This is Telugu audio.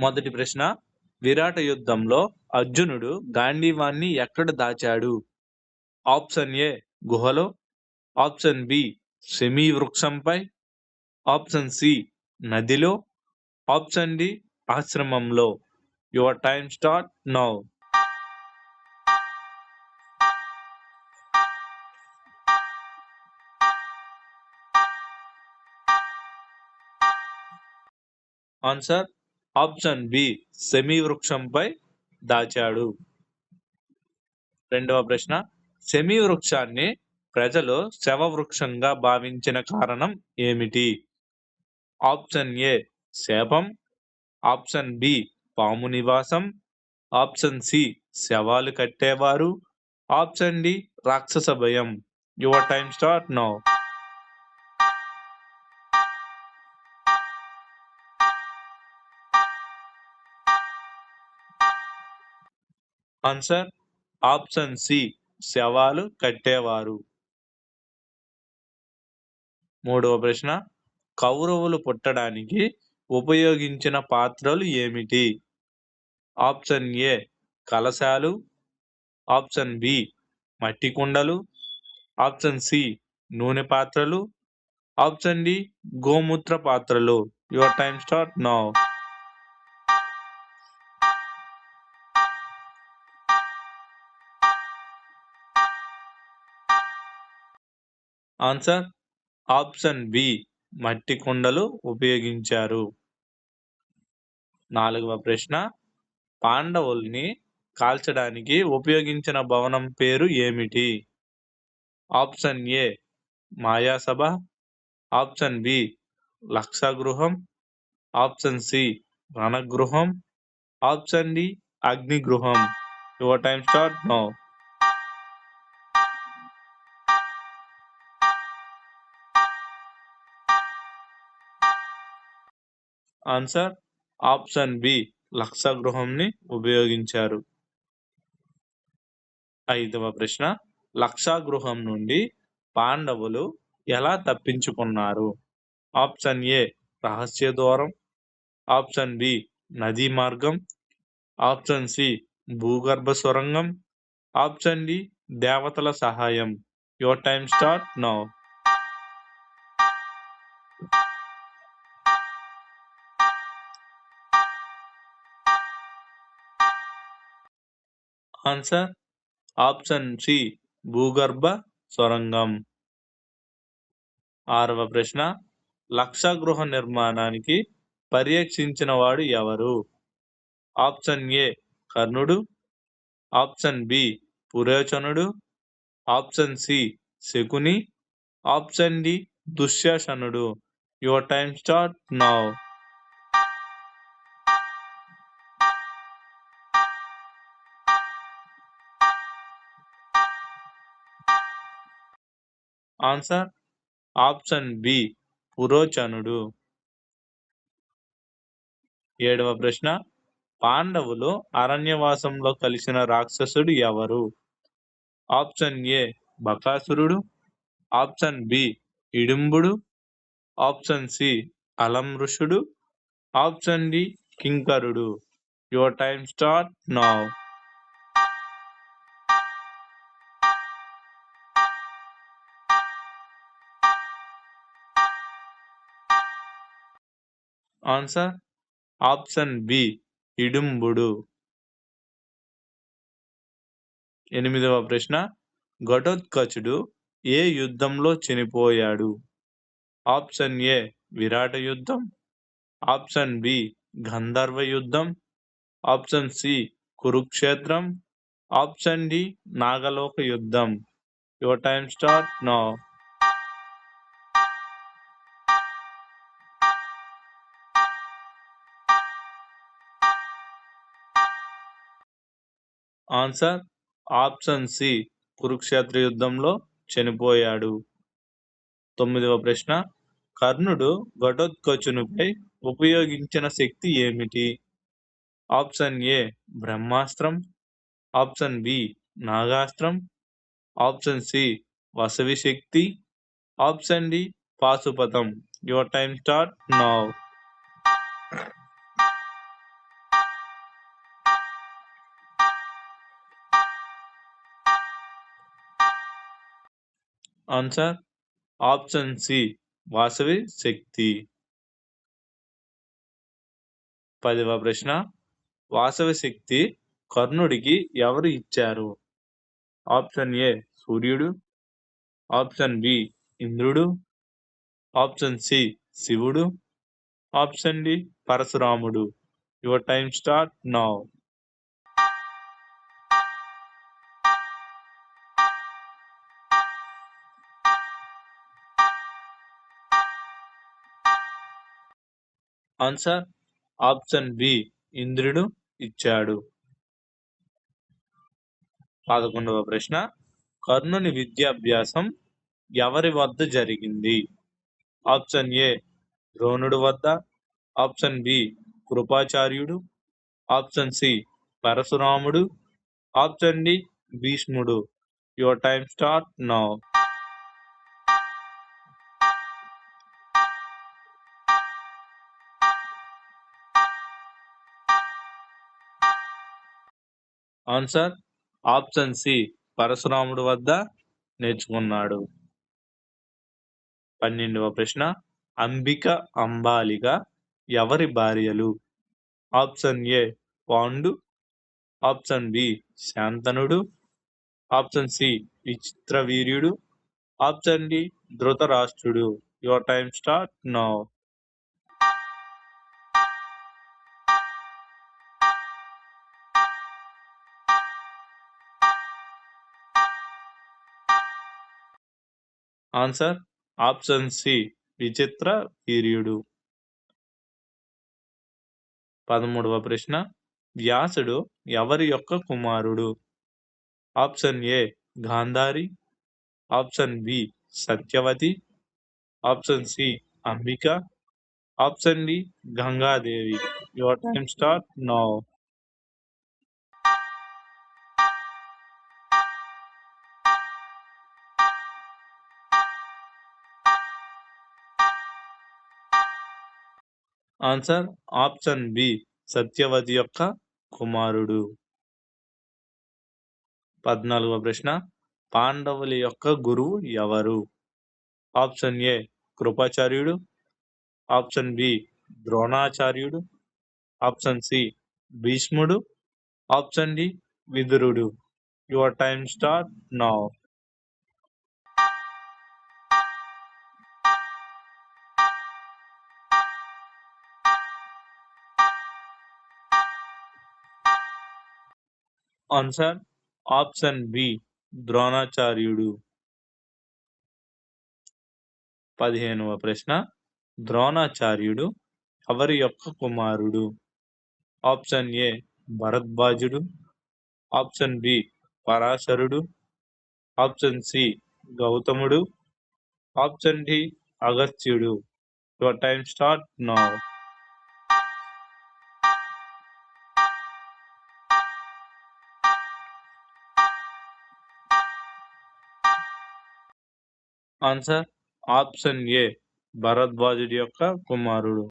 మొదటి ప్రశ్న విరాట యుద్ధంలో అర్జునుడు గాంధీవాన్ని ఎక్కడ దాచాడు? ఆప్షన్ ఏ గుహలో. ఆప్షన్ బి సెమీ వృక్షంపై. ఆప్షన్ సి నదిలో. ఆప్షన్ డి ఆశ్రమంలో. Your time start now. Answer option B semi వృక్షంపై దాచాడు. రెండవ ప్రశ్న సెమీ వృక్షాన్ని ప్రజలు శవ వృక్షంగా భావించిన కారణం ఏమిటి? ఆప్షన్ ఏ శాపం. ఆప్షన్ బి పాము నివాసం. ఆప్షన్ సి శవాలు కట్టేవారు. ఆప్షన్ డి రాక్షస భయం. Your time start now. Answer option C శవాలు కట్టేవారు. మూడవ ప్రశ్న కౌరవులు పుట్టడానికి ఉపయోగించిన పాత్రలు ఏమిటి? ఆప్షన్ ఏ కలశాలు. ఆప్షన్ బి మట్టి కుండలు. ఆప్షన్ సి నూనె పాత్రలు. ఆప్షన్ డి గోమూత్ర పాత్రలు. Your time start now answer option B మట్టి కుండలు ఉపయోగించారు. నాలుగవ ప్రశ్న పాండవుల్ని కాల్చడానికి ఉపయోగించిన భవనం పేరు ఏమిటి? Option A Mayasabha. Option B లక్షగృహం. ఆప్షన్ సి రణగృహం option D అగ్నిగృహం. Your time start now answer option B లక్షగృహంని ఉపయోగించారు. ఐదవ ప్రశ్న లక్షాగృహం నుండి పాండవులు ఎలా తప్పించుకున్నారు? ఆప్షన్ ఏ రహస్య ద్వారం. ఆప్షన్ బి నదీ మార్గం. ఆప్షన్ సి భూగర్భ సొరంగం. ఆప్షన్ డి దేవతల సహాయం. Your time start now. Answer option C భూగర్భ సొరంగం. ఆరవ ప్రశ్న లక్ష గృహ నిర్మాణానికి పర్యవేక్షించిన వాడు ఎవరు? ఆప్షన్ ఏ కర్ణుడు option B పురోచనుడు option C Shakuni option D దుశ్శాసనుడు. Your time start now. Answer option B పురోచనుడు. ఏడవ ప్రశ్న పాండవులు అరణ్యవాసంలో కలిసిన రాక్షసుడు ఎవరు? ఆప్షన్ ఏ బకాసురుడు. ఆప్షన్ బి ఇడుంబుడు. ఆప్షన్ సి అలంఋషుడు option D కింకరుడు. Your time start now. Answer option B ఇడుంబుడు. ఎనిమిదవ ప్రశ్న ఘటోత్కచుడు ఏ యుద్ధంలో చనిపోయాడు? ఆప్షన్ ఏ విరాట యుద్ధం. ఆప్షన్ బి గంధర్వ యుద్ధం. ఆప్షన్ సి కురుక్షేత్రం. ఆప్షన్ డి నాగలోక యుద్ధం. Your time start now. Answer option C Kurukshetra యుద్ధంలో చనిపోయాడు. తొమ్మిదవ ప్రశ్న కర్ణుడు ఘటోత్కచునిపై ఉపయోగించిన శక్తి ఏమిటి? ఆప్షన్ ఏ బ్రహ్మాస్త్రం. ఆప్షన్ బి నాగాస్త్రం. ఆప్షన్ సి వసవి శక్తి. Option D పాశుపతం. Your time start now. Answer option C Vasavi శక్తి పదవ ప్రశ్న. వాసవి శక్తి కర్ణుడికి ఎవరు ఇచ్చారు? ఆప్షన్ ఏ సూర్యుడు ఆప్షన్ బి ఇంద్రుడు ఆప్షన్ సి శివుడు ఆప్షన్ డి పరశురాముడు your time start now answer option B ఇంద్రుడు ఇచ్చాడు. పదకొండవ ప్రశ్న కర్ణుని విద్యాభ్యాసం ఎవరి వద్ద జరిగింది? ఆప్షన్ ఏ ద్రోణుడు వద్ద. ఆప్షన్ బి కృపాచార్యుడు. ఆప్షన్ సి పరశురాముడు. ఆప్షన్ డి భీష్ముడు. Your time start now. Answer option C పరశురాముడు వద్ద నేర్చుకున్నాడు. పన్నెండవ ప్రశ్న అంబిక అంబాలిక ఎవరి భార్యలు? Option A Pandu option B శాంతనుడు option C విచిత్ర వీర్యుడు option D Dhritarashtrudu. Your time start now. Answer option C విచిత్ర వీర్యుడు. పదమూడవ ప్రశ్న వ్యాసుడు ఎవరి యొక్క కుమారుడు? Option A Gandhari. Option B Satyavati. Option C Ambika. Option D Gangadevi. Your time start now. Answer option B Satyavati యొక్క కుమారుడు. పద్నాలుగవ ప్రశ్న పాండవుల యొక్క గురువు ఎవరు? ఆప్షన్ ఏ కృపాచార్యుడు. ఆప్షన్ బి ద్రోణాచార్యుడు. ఆప్షన్ సి భీష్ముడు. Option D Vidurudu. Your time start now. Answer option B ద్రోణాచార్యుడు పదిహేనవ ప్రశ్న. ద్రోణాచార్యుడు ఎవరి యొక్క కుమారుడు? ఆప్షన్ ఏ భరద్వాజుడు. ఆప్షన్ బి పరాశరుడు. ఆప్షన్ సి గౌతముడు. ఆప్షన్ డి అగస్త్యుడు. Your time start now answer option A. భరద్వాజుడి యొక్క కుమారుడు.